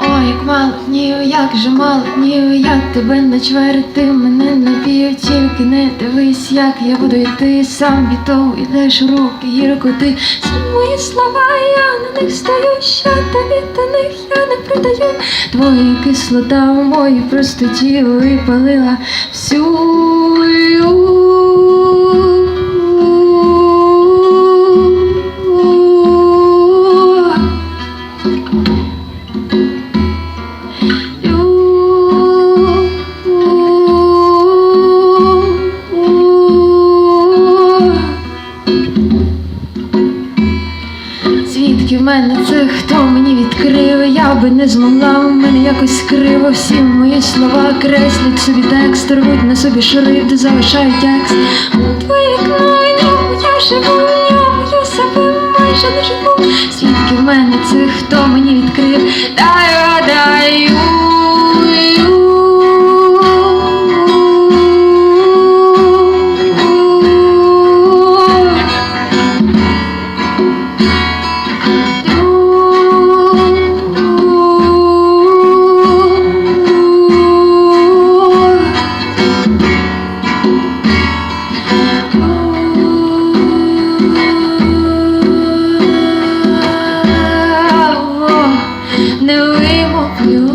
Ой, як мало днів, як же мало днів, як тебе на чверть, ти мене напів, тільки не дивись, як я буду йти, сам від того йдеш руки, гірко ти мої слова, я на них стою, що тобі до них я не придаю. Твоя кислота у моїй простоті випалила всю мене це хто мені відкрив, я би не змогла, у мене якось криво всі мої слова креслять собі текст, рвуть на собі шрифт, залишають текст. Твоє вікно я живу, в ньому я себе майже не живу. свідки в мене це хто мені відкрив? даю даю. you.